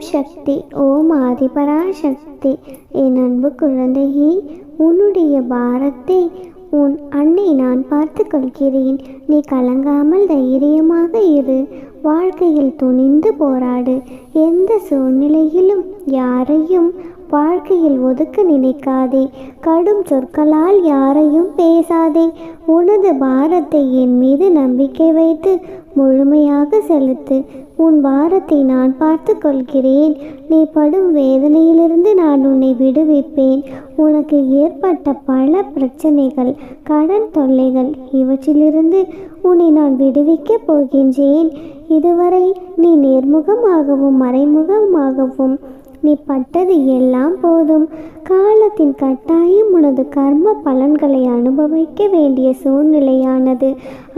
சக்தி ஓம் ஆதிபராசக்தி என் அன்பு குழந்தையே உன்னுடைய பாரத்தை உன் அன்னை நான் பார்த்து கொள்கிறேன். நீ கலங்காமல் தைரியமாக இரு. வாழ்க்கையில் துணிந்து போராடு. எந்த சூழ்நிலையிலும் யாரையும் வாழ்க்கையில் ஒதுக்க நினைக்காதே. கடும் சொற்களால் யாரையும் பேசாதே. உனது பாரத்தை என் மீது நம்பிக்கை வைத்து முழுமையாக செலுத்து. உன் வாரத்தை நான் பார்த்து கொள்கிறேன் நீ படும் வேதனையிலிருந்து நான் உன்னை விடுவிப்பேன். உனக்கு ஏற்பட்ட பல பிரச்சனைகள் கடன் தொல்லைகள் இவற்றிலிருந்து உன்னை நான் விடுவிக்கப் போகின்றேன். இதுவரை நீ நேர்முகமாகவும் மறைமுகமாகவும் நீ பட்டது எல்லாம் போதும். காலத்தின் கட்டாயம் உனது கர்ம பலன்களை அனுபவிக்க வேண்டிய சூழ்நிலையானது.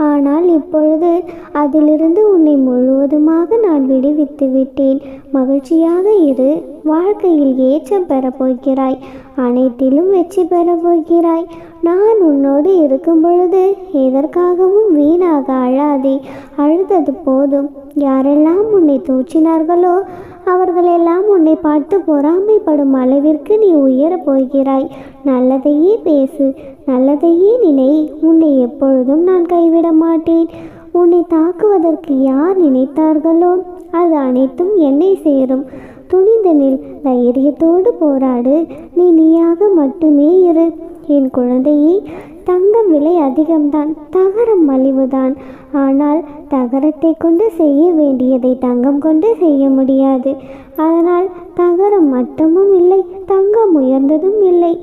ஆனால் இப்பொழுது அதிலிருந்து உன்னை முழுவதுமாக நான் விடுவித்து விட்டேன். மகிழ்ச்சியாக இரு. வாழ்க்கையில் ஏற்றம் பெறப்போகிறாய் அனைத்திலும் வெற்றி பெறப்போகிறாய் நான் உன்னோடு இருக்கும் பொழுது எதற்காகவும் வீணாக அழாதே. அழுதது போதும். யாரெல்லாம் உன்னை தூற்றினார்களோ அவர்களெல்லாம் உன்னை பார்த்து பொறாமைப்படும் அளவிற்கு நீ உயரப் போகிறாய். நல்லதையே பேசு நல்லதையே நினை. உன்னை எப்பொழுதும் நான் கைவிட மாட்டேன். உன்னை தாக்குவதற்கு யார் நினைத்தார்களோ அது அனைத்தும் என்னை சேரும். துணிந்து நில் தைரியத்தோடு போராடு. நீ நீயாக மட்டுமே இரு. என் குழந்தையே தங்கம் விலை அதிகம்தான் தகரம் மலிவுதான். ஆனால் தகரத்தை கொண்டு செய்ய வேண்டியதை தங்கம் கொண்டு செய்ய முடியாது. அதனால் தகரம் மட்டமும் இல்லை தங்கம் உயர்ந்ததும் இல்லை.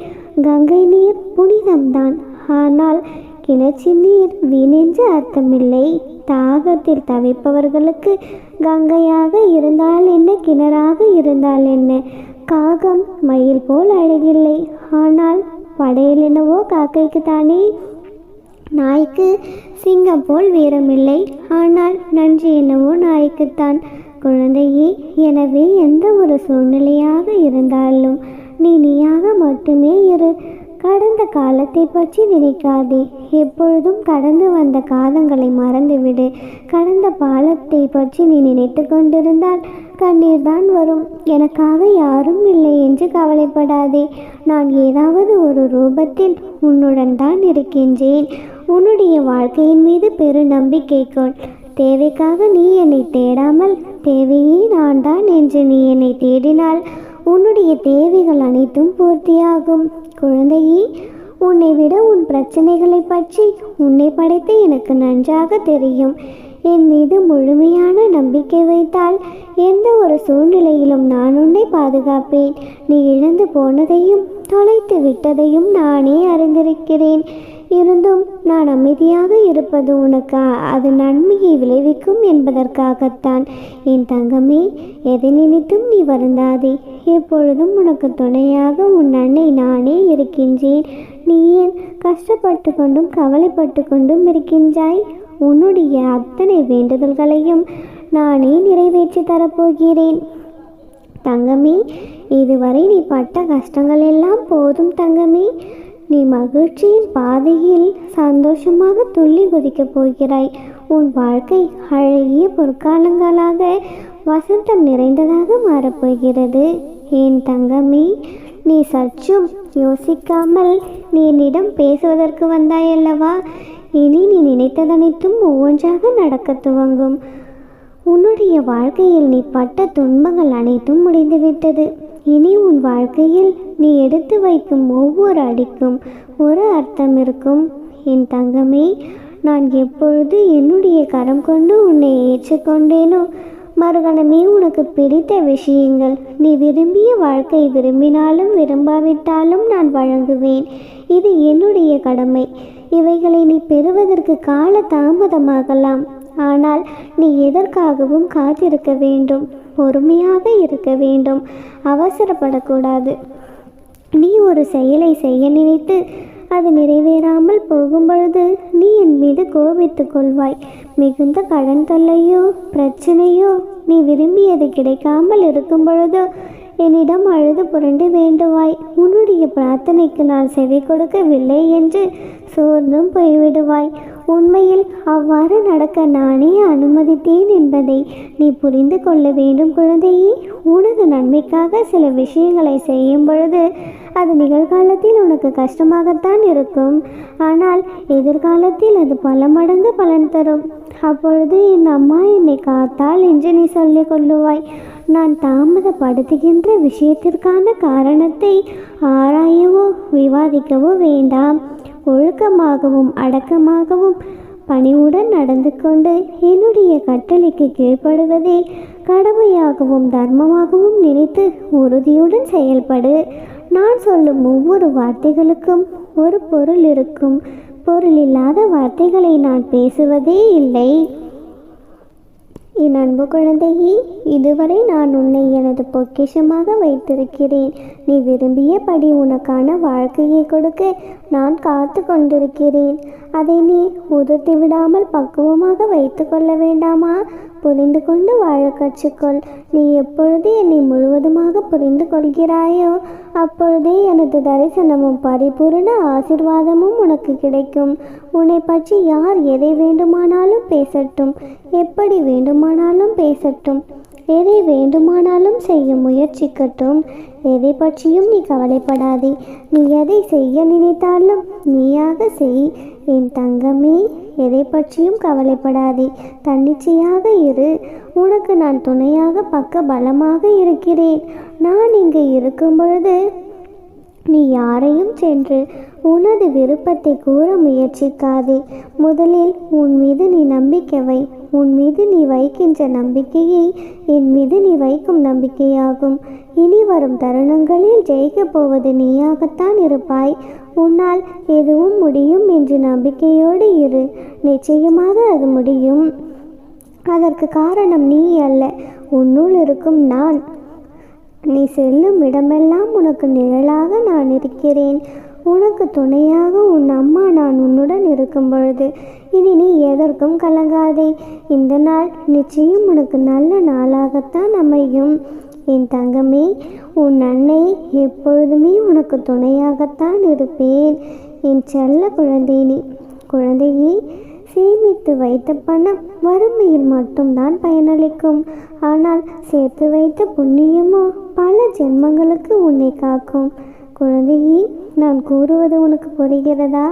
கங்கை நீர் புனிதம்தான். ஆனால் கிணச்சி நீர் வீணென்று அர்த்தமில்லை. தாகத்தில் தவிப்பவர்களுக்கு கங்கையாக இருந்தால் என்ன கிணறாக இருந்தால் என்ன? காகம் மயில் போல் அழகில்லை. ஆனால் படையல் என்னவோ காக்கைக்கு தானே. நாய்க்கு சிங்கம் போல் வீரமில்லை. ஆனால் நன்றி என்னவோ நாய்க்குத்தான் குழந்தையே எனவே எந்த ஒரு சூழ்நிலையாக இருந்தாலும் நீ நீயாக மட்டுமே இரு. கடந்த காலத்தை பற்றி நினைக்காதே. எப்பொழுதும் கடந்து வந்த காலங்களை மறந்துவிடு. கடந்த பாலத்தை பற்றி நீ நினைத்து கொண்டிருந்தால் கண்ணீர் தான் வரும். எனக்காக யாரும் இல்லை கவலைப்படாதே. நான் ஏதாவது ஒரு ரூபத்தில் உன்னுடன் தான் இருக்கின்றேன். உன்னுடைய வாழ்க்கையின் மீது பெரு நம்பிக்கை கொள் தேவைக்காக நீ என்னை தேடாமல் தேவையே நான் தான் என்று நீ என்னை தேடினால் உன்னுடைய தேவைகள் அனைத்தும் பூர்த்தியாகும். குழந்தையே உன்னை விட உன் பிரச்சனைகளை பற்றி உன்னை படைத்த எனக்கு நன்றாக தெரியும். என் மீது முழுமையான நம்பிக்கை வைத்தால் எந்த ஒரு சூழ்நிலையிலும் நான் உன்னை பாதுகாப்பேன். நீ இழந்து போனதையும் தொலைத்து விட்டதையும் நானே அறிந்திருக்கிறேன். இருந்தும் நான் அமைதியாக இருப்பது உனக்கு? அது நன்மையை விளைவிக்கும் என்பதற்காகத்தான். என் தங்கமே எதை நினைத்தும் நீ வருந்தாதே. எப்பொழுதும் உனக்கு துணையாக உன் அன்னை நானே இருக்கின்றேன். நீ ஏன் கஷ்டப்பட்டு கொண்டும் கவலைப்பட்டு கொண்டும் இருக்கின்றாய்? உன்னுடைய அத்தனை வேண்டுதல்களையும் நானே நிறைவேற்றி தரப்போகிறேன். தங்கமே இதுவரை நீ பட்ட கஷ்டங்கள் எல்லாம் போதும் தங்கமே. நீ மகிழ்ச்சியின் பாதையில் சந்தோஷமாக துள்ளி குதிக்கப் போகிறாய். உன் வாழ்க்கை அழகிய பொற்காலங்களாக வசந்தம் நிறைந்ததாக மாறப்போகிறது. என் தங்கமே நீ சற்றும் யோசிக்காமல் நீ என்னிடம் பேசுவதற்கு வந்தாயல்லவா? இனி நீ நினைத்ததனைத்தும் ஒவ்வொன்றாக நடக்கத் துவங்கும். உன்னுடைய வாழ்க்கையில் நீ பட்ட துன்பங்கள் அனைத்தும் முடிந்துவிட்டது. இனி உன் வாழ்க்கையில் நீ எடுத்து வைக்கும் ஒவ்வொரு அடிக்கும் ஒரு அர்த்தம் இருக்கும். என் தங்கமே நான் எப்பொழுது என்னுடைய கரம் கொண்டு உன்னை ஏற்றுக்கொண்டேனோ மறுகணமே உனக்கு பிடித்த விஷயங்கள். நீ விரும்பிய வாழ்க்கை விரும்பினாலும் விரும்பாவிட்டாலும் நான் வழங்குவேன். இது என்னுடைய கடமை. இவைகளை நீ பெறுவதற்கு கால தாமதமாகலாம். ஆனால் நீ எதற்காகவும் காத்திருக்க வேண்டும். பொறுமையாக இருக்க வேண்டும். அவசரப்படக்கூடாது. நீ ஒரு செயலை செய்ய நினைத்து அது நிறைவேறாமல் போகும் பொழுது நீ என் மீது கோபித்துக் கொள்வாய். மிகுந்த கடன் தொல்லையோ பிரச்சனையோ நீ விரும்பியது கிடைக்காமல் இருக்கும் பொழுதோ என்னிடம் அழுது புரண்டு வேண்டுவாய். உன்னுடைய பிரார்த்தனைக்கு நான் செவி கொடுக்கவில்லை என்று சோர்ந்தும் போய்விடுவாய். உண்மையில் அவ்வாறு நடக்க நானே அனுமதித்தேன் என்பதை நீ புரிந்து கொள்ள வேண்டும் குழந்தையே. உனது நன்மைக்காக சில விஷயங்களை செய்யும் பொழுது அது நிகழ்காலத்தில் உனக்கு கஷ்டமாகத்தான் இருக்கும். ஆனால் எதிர்காலத்தில் அது பல மடங்கு பலன் தரும். அப்பொழுது என் அம்மா என்னை காத்தாள் என்று நீ சொல்லிக் கொள்ளுவாய். நான் தாமதப்படுத்துகின்ற விஷயத்திற்கான காரணத்தை ஆராயவோ விவாதிக்கவோ வேண்டாம். ஒழுக்கமாகவும் அடக்கமாகவும் பணிவுடன் நடந்து கொண்டு என்னுடைய கட்டளைக்கு கீழ்ப்படுவதே கடமையாகவும் தர்மமாகவும் நினைத்து உறுதியுடன் செயல்படு. நான் சொல்லும் ஒவ்வொரு வார்த்தைகளுக்கும் ஒரு பொருள் இருக்கும். பொருள் இல்லாத வார்த்தைகளை நான் பேசுவதே இல்லை. என் அன்பு குழந்தையே இதுவரை நான் உன்னை எனது பொக்கிஷமாக வைத்திருக்கிறேன். நீ விரும்பியபடி உனக்கான வாழ்க்கையை கொடுக்க நான் காத்து கொண்டிருக்கிறேன். அதை நீ உதிர்த்து விடாமல் பக்குவமாக வைத்து கொள்ள வேண்டாமா? புரிந்து கொண்டு வாழ கற்றுக்கொள். நீ எப்பொழுது என்னை முழுவதுமாக புரிந்து கொள்கிறாயோ அப்பொழுதே எனது தரிசனமும் பரிபூரண ஆசிர்வாதமும் உனக்கு கிடைக்கும். உன்னை பற்றி யார் எதை வேண்டுமானாலும் பேசட்டும். எப்படி வேண்டுமானாலும் பேசட்டும். எதை வேண்டுமானாலும் செய்ய முயற்சிக்கட்டும். எதை பற்றியும் நீ கவலைப்படாதே. நீ எதை செய்ய நினைத்தாலும் நீயாக செய். என் தங்கமே எதை பற்றியும் கவலைப்படாதே. தன்னிச்சையாக இரு. உனக்கு நான் துணையாக பக்க பலமாக இருக்கிறேன். நான் இங்கு இருக்கும் பொழுது நீ யாரையும் சென்று உனது விருப்பத்தை கூற முயற்சிக்காதே. முதலில் உன் மீது நீ நம்பிக்கை வை. உன் மீது நீ வைக்கின்ற நம்பிக்கையை என் மீது நீ வைக்கும் நம்பிக்கையாகும். இனி வரும் தருணங்களில் ஜெயிக்கப் போவது நீயாகத்தான் இருப்பாய். உன்னால் எதுவும் முடியும் என்று நம்பிக்கையோடு இரு. நிச்சயமாக அது முடியும். அதற்கு காரணம் நீ அல்ல உன்னுள் இருக்கும் நான். நீ செல்லும் இடமெல்லாம் உனக்கு நிழலாக நான் இருக்கிறேன். உனக்கு துணையாக உன் அம்மா நான் உன்னுடன் இருக்கும் பொழுது இனி நீ எதற்கும் கலங்காதே. இந்த நாள் நிச்சயம் உனக்கு நல்ல நாளாகத்தான் அமையும். என் தங்கமே உன் அன்னை எப்பொழுதுமே உனக்கு துணையாகத்தான் இருப்பேன். என் செல்ல குழந்தை நீ குழந்தையை சேமித்து வைத்த பணம் வறுமையில் மட்டும்தான் பயனளிக்கும். ஆனால் சேர்த்து வைத்த புண்ணியமோ பல ஜென்மங்களுக்கு உன்னை காக்கும். குழந்தையே நான் கூறுவது உனக்கு புரிகிறதா?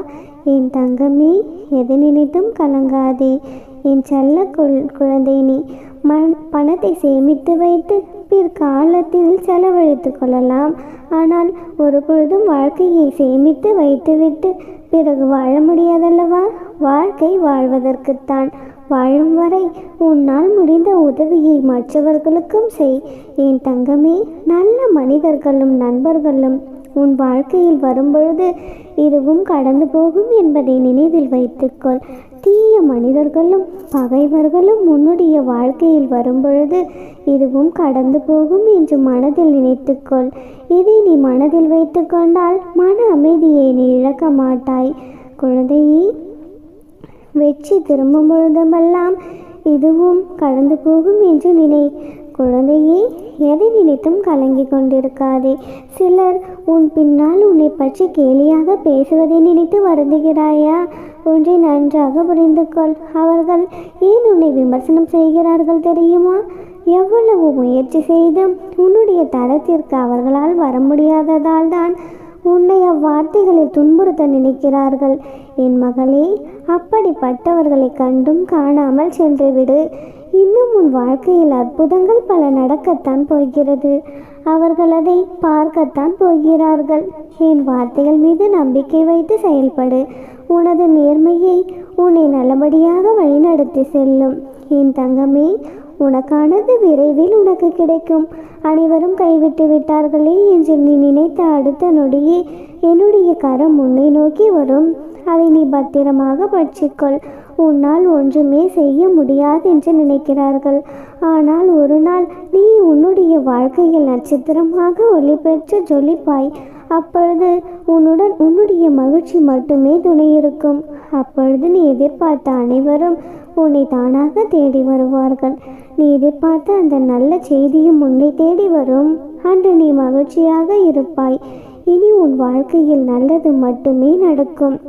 என் தங்கமே எது நினைத்தும் கலங்காதே. என் செல்ல குள் குழந்தை நீ மண் பணத்தை சேமித்து வைத்து பிற்காலத்தில் செலவழித்து கொள்ளலாம். ஆனால் ஒரு பொழுதும் வாழ்க்கையை சேமித்து வைத்துவிட்டு பிறகு வாழ முடியாதல்லவா? வாழ்க்கை வாழ்வதற்குத்தான். வாழும் வரை உன்னால் முடிந்த உதவியை மற்றவர்களுக்கும் செய். என் தங்கமே நல்ல மனிதர்களும் நண்பர்களும் உன் வாழ்க்கையில் வரும்பொழுது இதுவும் கடந்து போகும் என்பதை நினைவில் வைத்துக்கொள். தீய மனிதர்களும் பகைவர்களும் உன்னுடைய வாழ்க்கையில் வரும்பொழுது இதுவும் கடந்து போகும் என்று மனதில் நினைத்துக்கொள். இதை நீ மனதில் வைத்துக்கொண்டால் மன அமைதியை நீ இழக்க மாட்டாய். குழந்தையே வெற்றி திரும்பும் பொழுதுமெல்லாம் இதுவும் கடந்து போகும் என்று நினை. குழந்தையே எதை நினைத்தும் கலங்கி கொண்டிருக்காதே. சிலர் உன் பின்னால் உன்னை பற்றி கேலியாக பேசுவதை நினைத்து வருந்துகிறாயா? ஒன்றை நன்றாக புரிந்து கொள் அவர்கள் ஏன் உன்னை விமர்சனம் செய்கிறார்கள் தெரியுமா? எவ்வளவு முயற்சி செய்தும் உன்னுடைய தரத்திற்கு அவர்களால் வர முடியாததால் தான் உன்னை அவ்வார்த்தைகளில் துன்புறுத்த நினைக்கிறார்கள். என் மகளே அப்படிப்பட்டவர்களை கண்டும் காணாமல் சென்றுவிடு. இன்னும் உன் வாழ்க்கையில் அற்புதங்கள் பல நடக்கத்தான் போகிறது. அவர்கள் அதை பார்க்கத்தான் போகிறார்கள். என் வார்த்தைகள் மீது நம்பிக்கை வைத்து செயல்படு. உனது நேர்மையை உன்னை நல்லபடியாக வழிநடத்தி செல்லும். என் தங்கமே உனக்கானது விரைவில் உனக்கு கிடைக்கும். அனைவரும் கைவிட்டு விட்டார்களே என்று நீ நினைத்த அடுத்த நொடியே என்னுடைய கரம் உன்னை நோக்கி வரும். அதை நீ பத்திரமாக பற்றிக்கொள் உன்னால் ஒன்றுமே செய்ய முடியாது என்று நினைக்கிறார்கள். ஆனால் ஒரு நாள் நீ உன்னுடைய வாழ்க்கையில் நட்சத்திரமாக ஒளி பெற்று ஜொலிப்பாய். அப்பொழுது உன்னுடன் உன்னுடைய மகிழ்ச்சி மட்டுமே துணை இருக்கும் அப்பொழுது நீ எதிர்பார்த்த அனைவரும் உன்னை தானாக தேடி வருவார்கள். நீ எதிர்பார்த்த அந்த நல்ல செய்தியும் உன்னை தேடி வரும். அன்று நீ மகிழ்ச்சியாக இருப்பாய். இனி உன் வாழ்க்கையில் நல்லது மட்டுமே நடக்கும்.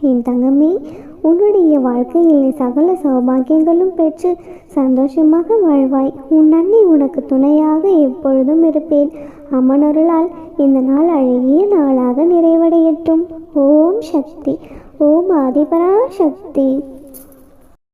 என் தங்கமே உன்னுடைய வாழ்க்கையில் சகல சௌபாகியங்களும் பெற்று சந்தோஷமாக வாழ்வாய். உன் அன்னை உனக்கு துணையாக எப்பொழுதும் இருப்பேன். அம்மனொருளால் இந்த நாள் அழகிய நாளாக நிறைவடையட்டும். ஓம் சக்தி. ஓம் ஆதிபரா சக்தி